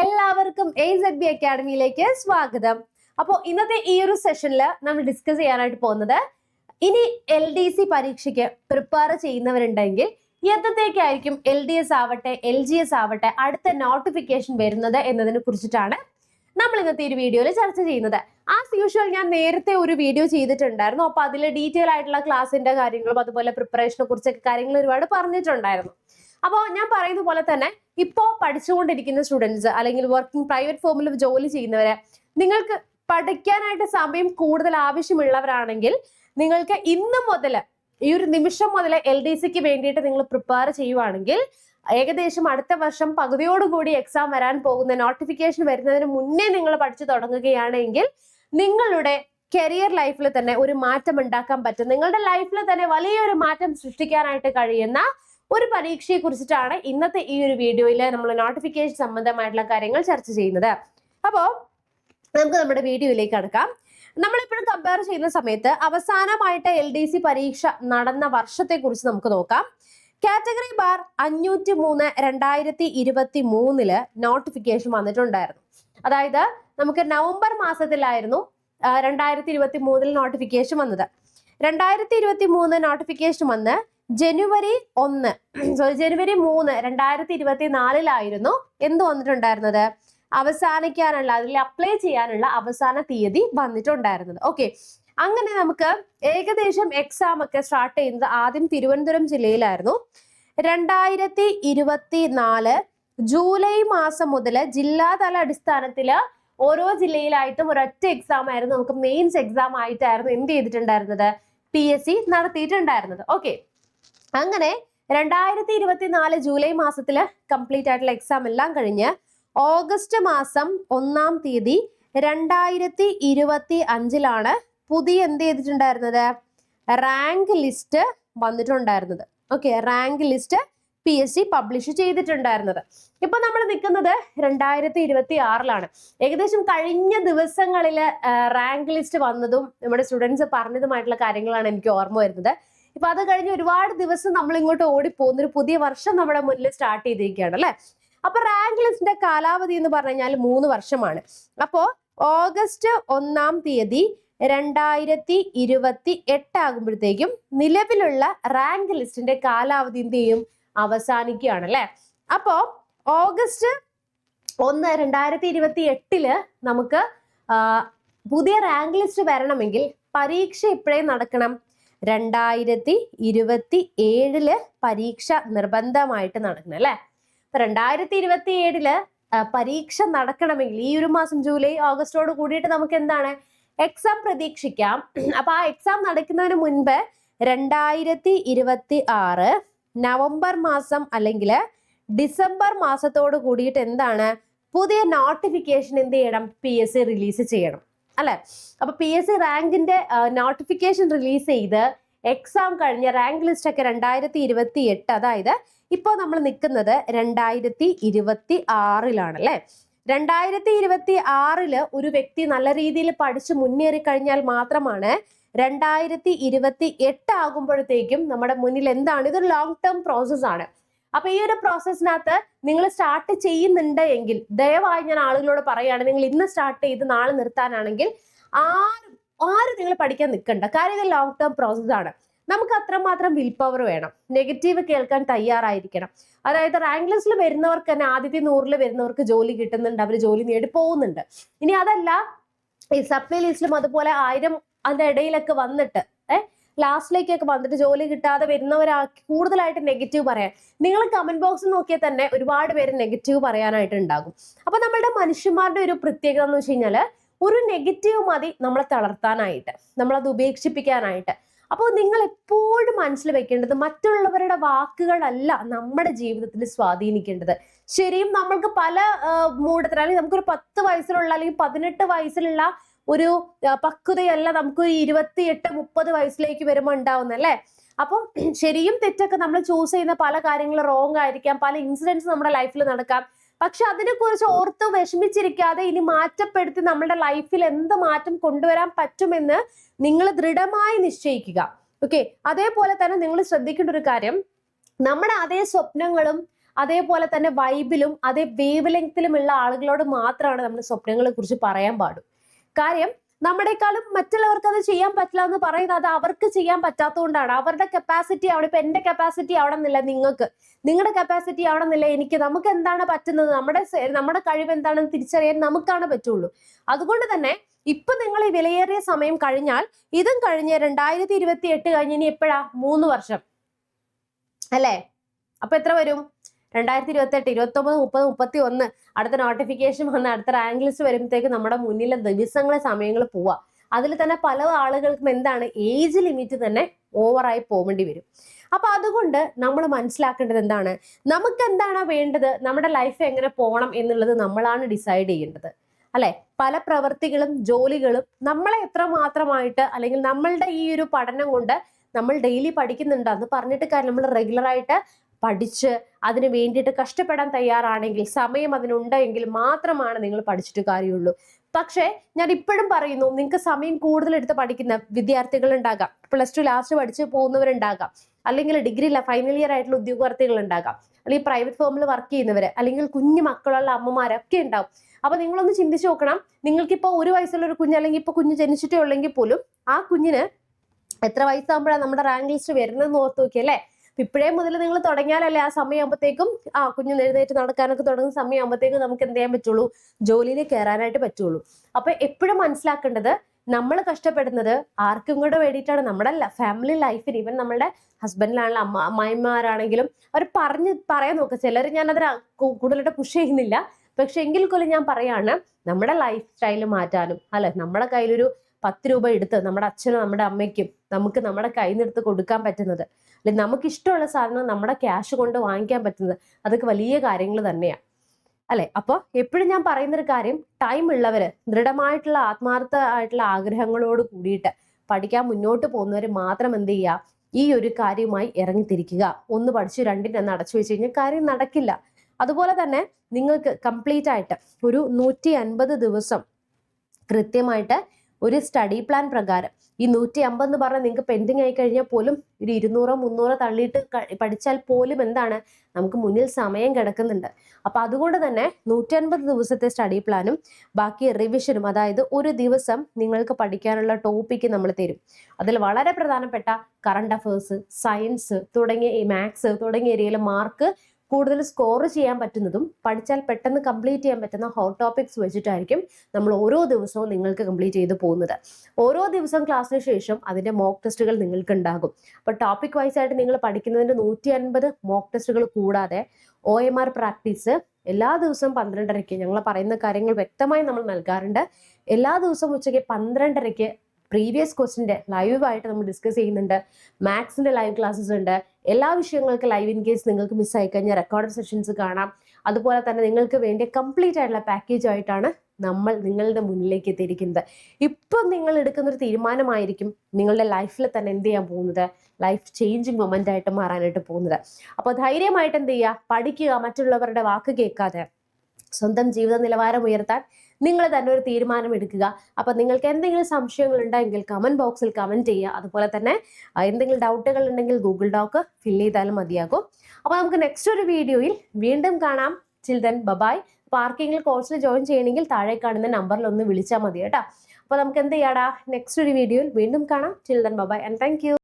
എല്ലാവർക്കും A Z B അക്കാഡമിയിലേക്ക് സ്വാഗതം. അപ്പോൾ ഇന്നത്തെ ഈ ഒരു സെഷനിൽ നമ്മൾ ഡിസ്കസ് ചെയ്യാനായിട്ട് പോകുന്നത് ഇനി എൽ ഡി സി പരീക്ഷയ്ക്ക് പ്രിപ്പയർ ചെയ്യുന്നവരുണ്ടെങ്കിൽ എത്തത്തേക്കായിരിക്കും എൽ ഡി എസ് ആവട്ടെ എൽ ജി എസ് ആവട്ടെ അടുത്ത നോട്ടിഫിക്കേഷൻ വരുന്നത് എന്നതിനെ കുറിച്ചിട്ടാണ് നമ്മൾ ഇന്നത്തെ ഒരു വീഡിയോയിൽ ചർച്ച ചെയ്യുന്നത്. ആസ് യൂഷ്വൽ ഞാൻ നേരത്തെ ഒരു വീഡിയോ ചെയ്തിട്ടുണ്ടായിരുന്നു. അപ്പൊ അതിൽ ഡീറ്റെയിൽ ആയിട്ടുള്ള ക്ലാസിന്റെ കാര്യങ്ങളും അതുപോലെ പ്രിപ്പറേഷനെ കുറിച്ചൊക്കെ കാര്യങ്ങൾ ഒരുപാട് പറഞ്ഞിട്ടുണ്ടായിരുന്നു. അപ്പോൾ ഞാൻ പറയുന്ന പോലെ തന്നെ ഇപ്പോ പഠിച്ചുകൊണ്ടിരിക്കുന്ന സ്റ്റുഡൻസ് അല്ലെങ്കിൽ വർക്കിംഗ് പ്രൈവറ്റ് ഫോമിൽ ജോലി ചെയ്യുന്നവരെ നിങ്ങൾക്ക് പഠിക്കാനായിട്ട് സമയം കൂടുതൽ ആവശ്യമുള്ളവരാണെങ്കിൽ നിങ്ങൾക്ക് ഇന്ന് മുതൽ ഈ ഒരു നിമിഷം മുതൽ എൽ ഡി സിക്ക് വേണ്ടിയിട്ട് നിങ്ങൾ പ്രിപ്പയർ ചെയ്യുവാണെങ്കിൽ ഏകദേശം അടുത്ത വർഷം പകുതിയോടുകൂടി എക്സാം വരാൻ പോകുന്ന നോട്ടിഫിക്കേഷൻ വരുന്നതിന് മുന്നേ നിങ്ങൾ പഠിച്ചു തുടങ്ങുകയാണെങ്കിൽ നിങ്ങളുടെ കരിയർ ലൈഫിൽ തന്നെ ഒരു മാറ്റം ഉണ്ടാക്കാൻ പറ്റും. നിങ്ങളുടെ ലൈഫിൽ തന്നെ വലിയൊരു മാറ്റം സൃഷ്ടിക്കാനായിട്ട് കഴിയുന്ന ഒരു പരീക്ഷയെ കുറിച്ചിട്ടാണ് ഇന്നത്തെ ഈ ഒരു വീഡിയോയിൽ നമ്മൾ നോട്ടിഫിക്കേഷൻ സംബന്ധമായിട്ടുള്ള കാര്യങ്ങൾ ചർച്ച ചെയ്യുന്നത്. അപ്പോൾ നമുക്ക് നമ്മുടെ വീഡിയോയിലേക്ക് കടക്കാം. നമ്മളിപ്പോഴും കമ്പയർ ചെയ്യുന്ന സമയത്ത് അവസാനമായിട്ട് എൽ ഡി സി പരീക്ഷ നടന്ന വർഷത്തെ കുറിച്ച് നമുക്ക് നോക്കാം. കാറ്റഗറി ബാർ അഞ്ഞൂറ്റി മൂന്ന് രണ്ടായിരത്തി ഇരുപത്തി മൂന്നിൽ നോട്ടിഫിക്കേഷൻ വന്നിട്ടുണ്ടായിരുന്നു. അതായത് നമുക്ക് നവംബർ മാസത്തിലായിരുന്നു രണ്ടായിരത്തി ഇരുപത്തി മൂന്നിൽ നോട്ടിഫിക്കേഷൻ വന്നത്. രണ്ടായിരത്തി ഇരുപത്തി മൂന്ന് നോട്ടിഫിക്കേഷൻ വന്ന് ജനുവരി ഒന്ന് സോറി ജനുവരി മൂന്ന് രണ്ടായിരത്തി ഇരുപത്തി നാലിലായിരുന്നു എന്ത് വന്നിട്ടുണ്ടായിരുന്നത്? അവസാനിക്കാനുള്ള അതിൽ അപ്ലൈ ചെയ്യാനുള്ള അവസാന തീയതി വന്നിട്ടുണ്ടായിരുന്നത്. ഓക്കെ അങ്ങനെ നമുക്ക് ഏകദേശം എക്സാം ഒക്കെ സ്റ്റാർട്ട് ചെയ്യുന്നത് ആദ്യം തിരുവനന്തപുരം ജില്ലയിലായിരുന്നു. രണ്ടായിരത്തി ഇരുപത്തി നാല് ജൂലൈ മാസം മുതൽ ജില്ലാതല അടിസ്ഥാനത്തിൽ ഓരോ ജില്ലയിലായിട്ടും ഒരൊറ്റ എക്സാം ആയിരുന്നു നമുക്ക് മെയിൻസ് എക്സാം ആയിട്ടായിരുന്നു എന്ത് ചെയ്തിട്ടുണ്ടായിരുന്നത്? പി എസ് സി നടത്തിയിട്ടുണ്ടായിരുന്നത്. ഓക്കെ അങ്ങനെ രണ്ടായിരത്തി ഇരുപത്തിനാല് ജൂലൈ മാസത്തിൽ കംപ്ലീറ്റ് ആയിട്ടുള്ള എക്സാം എല്ലാം കഴിഞ്ഞ് ഓഗസ്റ്റ് മാസം ഒന്നാം തീയതി രണ്ടായിരത്തി ഇരുപത്തി അഞ്ചിലാണ് പുതിയ എന്ത് ചെയ്തിട്ടുണ്ടായിരുന്നത്? റാങ്ക് ലിസ്റ്റ് വന്നിട്ടുണ്ടായിരുന്നത്. Okay rank list P S C publish ചെയ്തിട്ടുണ്ടായിരുന്നത്. ഇപ്പൊ നമ്മൾ നിൽക്കുന്നത് രണ്ടായിരത്തി ഇരുപത്തി ആറിലാണ് ഏകദേശം കഴിഞ്ഞ ദിവസങ്ങളിൽ റാങ്ക് ലിസ്റ്റ് വന്നതും നമ്മുടെ സ്റ്റുഡൻസ് പറഞ്ഞതുമായിട്ടുള്ള കാര്യങ്ങളാണ് എനിക്ക് ഓർമ്മ വരുന്നത്. ഇപ്പൊ അത് കഴിഞ്ഞ് ഒരുപാട് ദിവസം നമ്മൾ ഇങ്ങോട്ട് ഓടിപ്പോകുന്ന. ഒരു പുതിയ വർഷം നമ്മുടെ മുന്നിൽ സ്റ്റാർട്ട് ചെയ്തിരിക്കുകയാണ് അല്ലെ? അപ്പൊ റാങ്ക് ലിസ്റ്റിന്റെ കാലാവധി എന്ന് പറഞ്ഞു കഴിഞ്ഞാൽ മൂന്ന് വർഷമാണ്. അപ്പോ ഓഗസ്റ്റ് ഒന്നാം തീയതി രണ്ടായിരത്തി ഇരുപത്തി എട്ട് ആകുമ്പോഴത്തേക്കും നിലവിലുള്ള റാങ്ക് ലിസ്റ്റിന്റെ കാലാവധി എന്ത് ചെയ്യും? അവസാനിക്കുകയാണ് അല്ലെ? അപ്പോ ഓഗസ്റ്റ് ഒന്ന് രണ്ടായിരത്തി ഇരുപത്തി എട്ടിൽ നമുക്ക് പുതിയ റാങ്ക് ലിസ്റ്റ് വരണമെങ്കിൽ പരീക്ഷ ഇപ്പോഴേ നടക്കണം. രണ്ടായിരത്തി ഇരുപത്തി ഏഴിൽ പരീക്ഷ നിർബന്ധമായിട്ട് നടക്കണം അല്ലെ? അപ്പൊ രണ്ടായിരത്തി ഇരുപത്തി ഏഴിൽ പരീക്ഷ നടക്കണമെങ്കിൽ ഈ ഒരു മാസം ജൂലൈ ഓഗസ്റ്റോട് കൂടിയിട്ട് നമുക്ക് എന്താണ്? എക്സാം പ്രതീക്ഷിക്കാം. അപ്പൊ ആ എക്സാം നടക്കുന്നതിന് മുൻപ് രണ്ടായിരത്തി ഇരുപത്തി ആറ് നവംബർ മാസം അല്ലെങ്കിൽ ഡിസംബർ മാസത്തോട് കൂടിയിട്ട് എന്താണ്? പുതിയ നോട്ടിഫിക്കേഷൻ എന്ത് ചെയ്യണം? പി എസ് സി റിലീസ് ചെയ്യണം. അല്ലെ? അപ്പൊ പി എസ് സി റാങ്കിന്റെ നോട്ടിഫിക്കേഷൻ റിലീസ് ചെയ്ത് എക്സാം കഴിഞ്ഞ റാങ്ക് ലിസ്റ്റ് ഒക്കെ രണ്ടായിരത്തി ഇരുപത്തി എട്ട് അതായത് ഇപ്പോൾ നമ്മൾ നിൽക്കുന്നത് രണ്ടായിരത്തി ഇരുപത്തി ആറിലാണ് അല്ലെ? രണ്ടായിരത്തി ഇരുപത്തി ആറിൽ ഒരു വ്യക്തി നല്ല രീതിയിൽ പഠിച്ച് മുന്നേറി കഴിഞ്ഞാൽ മാത്രമാണ് രണ്ടായിരത്തി ഇരുപത്തി എട്ട് ആകുമ്പോഴത്തേക്കും നമ്മുടെ മുന്നിൽ എന്താണ്? ഇതൊരു ലോങ് ടേം പ്രോസസ് ആണ്. അപ്പൊ ഈ ഒരു പ്രോസസ്സിനകത്ത് നിങ്ങൾ സ്റ്റാർട്ട് ചെയ്യുന്നുണ്ട് എങ്കിൽ ദയവായി ഞാൻ ആളുകളോട് പറയുകയാണ് നിങ്ങൾ ഇന്ന് സ്റ്റാർട്ട് ചെയ്ത് നാളെ നിർത്താനാണെങ്കിൽ ആരും ആരും നിങ്ങൾ പഠിക്കാൻ നിൽക്കണ്ട. കാര്യം ഇത് ലോങ് ടേം പ്രോസസ് ആണ്. നമുക്ക് അത്രമാത്രം വിൽ പവർ വേണം. നെഗറ്റീവ് കേൾക്കാൻ തയ്യാറായിരിക്കണം. അതായത് റാങ്ക് ലിസ്റ്റിൽ വരുന്നവർക്ക് തന്നെ ആദ്യത്തെ നൂറിൽ വരുന്നവർക്ക് ജോലി കിട്ടുന്നുണ്ട് അവർ ജോലി നേടി പോകുന്നുണ്ട്. ഇനി അതല്ല ഈ സപ്ലൈ ലിസ്റ്റിലും അതുപോലെ ആയിരം അതിന്റെ ഇടയിലൊക്കെ വന്നിട്ട് ഏഹ് ലാസ്റ്റിലേക്കൊക്കെ വന്നിട്ട് ജോലി കിട്ടാതെ വരുന്നവരാ കൂടുതലായിട്ട് നെഗറ്റീവ് പറയാൻ. നിങ്ങൾ കമന്റ് ബോക്സ് നോക്കിയാൽ തന്നെ ഒരുപാട് പേര് നെഗറ്റീവ് പറയാനായിട്ട് ഉണ്ടാകും. അപ്പൊ നമ്മളുടെ മനുഷ്യന്മാരുടെ ഒരു പ്രത്യേകത എന്ന് വെച്ച് കഴിഞ്ഞാൽ ഒരു നെഗറ്റീവ് മതി നമ്മളെ തളർത്താനായിട്ട് നമ്മളത് ഉപേക്ഷിപ്പിക്കാനായിട്ട്. അപ്പോൾ നിങ്ങൾ എപ്പോഴും മനസ്സിൽ വെക്കേണ്ടത് മറ്റുള്ളവരുടെ വാക്കുകളല്ല നമ്മുടെ ജീവിതത്തിൽ സ്വാധീനിക്കേണ്ടത്. ശരിയും നമ്മൾക്ക് പല മൂടത്തിൽ അല്ലെങ്കിൽ നമുക്കൊരു പത്ത് വയസ്സിലുള്ള അല്ലെങ്കിൽ പതിനെട്ട് വയസ്സിലുള്ള ഒരു പക്വതയല്ല നമുക്ക് ഇരുപത്തിയെട്ട് മുപ്പത് വയസ്സിലേക്ക് വരുമ്പോൾ ഉണ്ടാവുന്നത് അല്ലേ? അപ്പോൾ ശരിയും തെറ്റൊക്കെ നമ്മൾ ചൂസ് ചെയ്യുന്ന പല കാര്യങ്ങളും റോങ് ആയിരിക്കാം പല ഇൻസിഡൻസ് നമ്മുടെ ലൈഫിൽ നടക്കാം. പക്ഷെ അതിനെക്കുറിച്ച് ഓർത്ത് വിഷമിച്ചിരിക്കാതെ ഇനി മാറ്റപ്പെടുത്തി നമ്മുടെ ലൈഫിൽ എന്ത് മാറ്റം കൊണ്ടുവരാൻ പറ്റുമെന്ന് നിങ്ങൾ ദൃഢമായി നിശ്ചയിക്കുക. ഓക്കെ അതേപോലെ തന്നെ നിങ്ങൾ ശ്രദ്ധിക്കേണ്ട ഒരു കാര്യം നമ്മുടെ അതേ സ്വപ്നങ്ങളും അതേപോലെ തന്നെ വൈബിലും അതേ വേവ് ലെങ്തിലുമുള്ള ആളുകളോട് മാത്രമാണ് നമ്മുടെ സ്വപ്നങ്ങളെ കുറിച്ച് പറയാൻ പാടും. കാര്യം നമ്മുടെക്കാളും മറ്റുള്ളവർക്ക് അത് ചെയ്യാൻ പറ്റില്ല എന്ന് പറയുന്നത് അവർക്ക് ചെയ്യാൻ പറ്റാത്തതുകൊണ്ടാണ്. അവരുടെ കപ്പാസിറ്റി അവിടെ ഇപ്പൊ എന്റെ കപ്പാസിറ്റി അവിടെ നിന്നില്ല നിങ്ങൾക്ക്. നിങ്ങളുടെ കപ്പാസിറ്റി അവിടെ നിന്നില്ല. എനിക്ക് നമുക്ക് എന്താണ് പറ്റുന്നത്? നമ്മുടെ നമ്മുടെ കഴിവ് എന്താണെന്ന് തിരിച്ചറിയാൻ നമുക്കാണ് പറ്റുള്ളൂ. അതുകൊണ്ട് തന്നെ ഇപ്പൊ നിങ്ങൾ ഈ വിലയേറിയ സമയം കഴിഞ്ഞാൽ ഇതും കഴിഞ്ഞ് രണ്ടായിരത്തി ഇരുപത്തി എട്ട് കഴിഞ്ഞ് ഇനി എപ്പോഴാ? മൂന്ന് വർഷം. അല്ലേ? അപ്പൊ എത്ര വരും? രണ്ടായിരത്തി ഇരുപത്തെട്ട് ഇരുപത്തി ഒമ്പത് മുപ്പത് മുപ്പത്തി ഒന്ന് അടുത്ത നോട്ടിഫിക്കേഷൻ വന്ന് അടുത്ത റാങ്ക് ലിസ്റ്റ് വരുമ്പോഴത്തേക്ക് നമ്മുടെ മുന്നിലെ ദിവസങ്ങളെ സമയങ്ങൾ പോവാ അതിൽ തന്നെ പല ആളുകൾക്കും എന്താണ് ഏജ് ലിമിറ്റ് തന്നെ ഓവറായി പോകേണ്ടി വരും. അപ്പൊ അതുകൊണ്ട് നമ്മൾ മനസ്സിലാക്കേണ്ടത് എന്താണ്? നമുക്ക് എന്താണ് വേണ്ടത്? നമ്മുടെ ലൈഫ് എങ്ങനെ പോകണം എന്നുള്ളത് നമ്മളാണ് ഡിസൈഡ് ചെയ്യേണ്ടത്. അല്ലെ? പല പ്രവൃത്തികളും ജോലികളും നമ്മളെ എത്ര മാത്രമായിട്ട് അല്ലെങ്കിൽ നമ്മളുടെ ഈ ഒരു പഠനം കൊണ്ട് നമ്മൾ ഡെയിലി പഠിക്കുന്നുണ്ട് പറഞ്ഞിട്ട് കാര്യം നമ്മൾ റെഗുലർ ആയിട്ട് പഠിച്ച് അതിന് വേണ്ടിയിട്ട് കഷ്ടപ്പെടാൻ തയ്യാറാണെങ്കിൽ സമയം അതിനുണ്ടെങ്കിൽ മാത്രമാണ് നിങ്ങൾ പഠിച്ചിട്ട് കാര്യമുള്ളൂ. പക്ഷേ ഞാൻ ഇപ്പോഴും പറയുന്നു നിങ്ങൾക്ക് സമയം കൂടുതൽ എടുത്ത് പഠിക്കുന്ന വിദ്യാർത്ഥികൾ ഉണ്ടാകാം പ്ലസ് ടു ലാസ്റ്റ് പഠിച്ച് പോകുന്നവരുണ്ടാകാം. അല്ലെങ്കിൽ ഡിഗ്രി ഫൈനൽ ഇയർ ആയിട്ടുള്ള ഉദ്യോഗാർത്ഥികൾ ഉണ്ടാകാം അല്ലെങ്കിൽ പ്രൈവറ്റ് ഫോമിൽ വർക്ക് ചെയ്യുന്നവര് അല്ലെങ്കിൽ കുഞ്ഞു മക്കളുള്ള അമ്മമാരൊക്കെ ഉണ്ടാവും. അപ്പൊ നിങ്ങളൊന്ന് ചിന്തിച്ചു നോക്കണം നിങ്ങൾക്കിപ്പോൾ ഒരു വയസ്സുള്ള ഒരു കുഞ്ഞ് അല്ലെങ്കിൽ ഇപ്പൊ കുഞ്ഞ് ജനിച്ചിട്ടേ ഉള്ളെങ്കിൽ പോലും ആ കുഞ്ഞിന് എത്ര വയസ്സാകുമ്പോഴാണ് നമ്മുടെ റാങ്ക് ലിസ്റ്റ് വരുന്നതെന്ന് ഓർത്ത് നോക്കിയല്ലേ? ഇപ്പോഴേ മുതൽ നിങ്ങൾ തുടങ്ങിയാലല്ലേ ആ സമയമാകുമ്പോഴത്തേക്കും ആ കുഞ്ഞ് എഴുന്നേറ്റ് നടക്കാനൊക്കെ തുടങ്ങുന്ന സമയമാകുമ്പോഴത്തേക്കും നമുക്ക് എന്ത് ചെയ്യാൻ പറ്റുള്ളൂ? ജോലിയിൽ കയറാനായിട്ട് പറ്റുള്ളൂ. അപ്പൊ എപ്പോഴും മനസ്സിലാക്കേണ്ടത് നമ്മൾ കഷ്ടപ്പെടുന്നത് ആർക്കും കൂടെ വേണ്ടിയിട്ടാണ്. നമ്മുടെ ഫാമിലി ലൈഫിന് ഈവൻ നമ്മുടെ ഹസ്ബൻഡിലാണെങ്കിലും അമ്മ അമ്മായിമാരാണെങ്കിലും അവർ പറഞ്ഞ് പറയാൻ നോക്കുക ചിലർ ഞാനത് കൂടുതലായിട്ട് പുഷ് ചെയ്യുന്നില്ല. പക്ഷെ എങ്കിൽ പോലും ഞാൻ പറയാണ് നമ്മുടെ ലൈഫ് സ്റ്റൈൽ മാറ്റാനും അല്ലെ? നമ്മുടെ കയ്യിലൊരു പത്ത് രൂപ എടുത്ത് നമ്മുടെ അച്ഛനും നമ്മുടെ അമ്മയ്ക്കും നമുക്ക് നമ്മുടെ കയ്യിൽ നിന്ന് എടുത്ത് കൊടുക്കാൻ പറ്റുന്നത് അല്ലെങ്കിൽ നമുക്ക് ഇഷ്ടമുള്ള സാധനം നമ്മുടെ ക്യാഷ് കൊണ്ട് വാങ്ങിക്കാൻ പറ്റുന്നത് അതൊക്കെ വലിയ കാര്യങ്ങൾ തന്നെയാണ് അല്ലെ? അപ്പോൾ എപ്പോഴും ഞാൻ പറയുന്ന ഒരു കാര്യം ടൈം ഉള്ളവര് ദൃഢമായിട്ടുള്ള ആത്മാർത്ഥ ആയിട്ടുള്ള ആഗ്രഹങ്ങളോട് കൂടിയിട്ട് പഠിക്കാൻ മുന്നോട്ട് പോകുന്നവർ മാത്രം എന്ത് ചെയ്യുക? ഈ ഒരു കാര്യമായി ഇറങ്ങിത്തിരിക്കുക. ഒന്ന് പഠിച്ചു രണ്ടിനെ അടച്ചു വെച്ച് കഴിഞ്ഞാൽ കാര്യം നടക്കില്ല. അതുപോലെ തന്നെ നിങ്ങൾക്ക് കംപ്ലീറ്റ് ആയിട്ട് ഒരു നൂറ്റി അൻപത് ദിവസം കൃത്യമായിട്ട് ഒരു സ്റ്റഡി പ്ലാൻ പ്രകാരം. ഈ നൂറ്റി അമ്പത് എന്ന് പറഞ്ഞാൽ നിങ്ങൾക്ക് പെൻഡിങ് ആയി കഴിഞ്ഞാൽ പോലും ഒരു ഇരുന്നൂറോ മുന്നൂറോ തള്ളിയിട്ട് പഠിച്ചാൽ പോലും എന്താണ്? നമുക്ക് മുന്നിൽ സമയം കിടക്കുന്നുണ്ട്. അപ്പൊ അതുകൊണ്ട് തന്നെ നൂറ്റൻപത് ദിവസത്തെ സ്റ്റഡി പ്ലാനും ബാക്കി റിവിഷനും അതായത് ഒരു ദിവസം നിങ്ങൾക്ക് പഠിക്കാനുള്ള ടോപ്പിക്ക് നമ്മൾ തരും. അതിൽ വളരെ പ്രധാനപ്പെട്ട കറണ്ട് അഫേഴ്സ് സയൻസ് തുടങ്ങിയ മാത്സ് തുടങ്ങിയ ഏരിയയിലെ മാർക്ക് കൂടുതൽ സ്കോർ ചെയ്യാൻ പറ്റുന്നതും പഠിച്ചാൽ പെട്ടെന്ന് കംപ്ലീറ്റ് ചെയ്യാൻ പറ്റുന്ന ഹോട്ട് ടോപ്പിക്സ് വെച്ചിട്ടായിരിക്കും നമ്മൾ ഓരോ ദിവസവും നിങ്ങൾക്ക് കംപ്ലീറ്റ് ചെയ്ത് പോകുന്നത്. ഓരോ ദിവസവും ക്ലാസ്സിന് ശേഷം അതിന്റെ മോക്ക് ടെസ്റ്റുകൾ നിങ്ങൾക്ക് ഉണ്ടാകും അപ്പൊ ടോപ്പിക് വൈസ് ആയിട്ട് നിങ്ങൾ പഠിക്കുന്നതിന്റെ നൂറ്റി അൻപത് മോക്ക് ടെസ്റ്റുകൾ കൂടാതെ ഒ എം ആർ പ്രാക്ടീസ് എല്ലാ ദിവസവും പന്ത്രണ്ടരയ്ക്ക് ഞങ്ങൾ പറയുന്ന കാര്യങ്ങൾ വ്യക്തമായി നമ്മൾ നൽകാറുണ്ട്. എല്ലാ ദിവസവും ഉച്ചയ്ക്ക് പന്ത്രണ്ടരയ്ക്ക് പ്രീവിയസ് ക്വസ്റ്റിന്റെ ലൈവായിട്ട് നമ്മൾ ഡിസ്കസ് ചെയ്യുന്നുണ്ട്. മാത്സിന്റെ ലൈവ് ക്ലാസ്സസ് ഉണ്ട്. എല്ലാ വിഷയങ്ങൾക്ക് ലൈവ് ഇൻ കേസ് നിങ്ങൾക്ക് മിസ്സായി കഴിഞ്ഞാൽ റെക്കോർഡ് സെഷൻസ് കാണാം. അതുപോലെ തന്നെ നിങ്ങൾക്ക് വേണ്ടി കംപ്ലീറ്റ് ആയിട്ടുള്ള പാക്കേജ് ആയിട്ടാണ് നമ്മൾ നിങ്ങളുടെ മുന്നിലേക്ക് എത്തിയിരിക്കുന്നത്. ഇപ്പം നിങ്ങൾ എടുക്കുന്ന ഒരു തീരുമാനമായിരിക്കും നിങ്ങളുടെ ലൈഫിൽ തന്നെ എന്ത് ചെയ്യാൻ പോകുന്നത്? ലൈഫ് ചേഞ്ചിങ് മൊമെന്റ് ആയിട്ട് മാറാനായിട്ട് പോകുന്നത്. അപ്പോൾ ധൈര്യമായിട്ട് എന്ത് ചെയ്യുക? പഠിക്കുക മറ്റുള്ളവരുടെ വാക്ക് കേൾക്കാതെ സ്വന്തം ജീവിത നിലവാരം ഉയർത്താൻ നിങ്ങൾ തന്നെ ഒരു തീരുമാനം എടുക്കുക അപ്പൊ നിങ്ങൾക്ക് എന്തെങ്കിലും സംശയങ്ങൾ ഉണ്ടെങ്കിൽ കമന്റ് ബോക്സിൽ കമന്റ് ചെയ്യുക. അതുപോലെ തന്നെ എന്തെങ്കിലും ഡൗട്ടുകൾ ഉണ്ടെങ്കിൽ ഗൂഗിൾ ഡോക്ക് ഫിൽ ചെയ്താലും മതിയാകും. അപ്പൊ നമുക്ക് നെക്സ്റ്റ് ഒരു വീഡിയോയിൽ വീണ്ടും കാണാം. ചിൽഡ്രൻ ബബായ് പാർക്കിങ്ങിൽ കോഴ്സിൽ ജോയിൻ ചെയ്യണമെങ്കിൽ താഴെ കാണുന്ന നമ്പറിൽ ഒന്ന് വിളിച്ചാൽ മതി കേട്ടോ. അപ്പൊ നമുക്ക് എന്ത് ചെയ്യാടാ? നെക്സ്റ്റ് ഒരു വീഡിയോയിൽ വീണ്ടും കാണാം. Children bye-bye and thank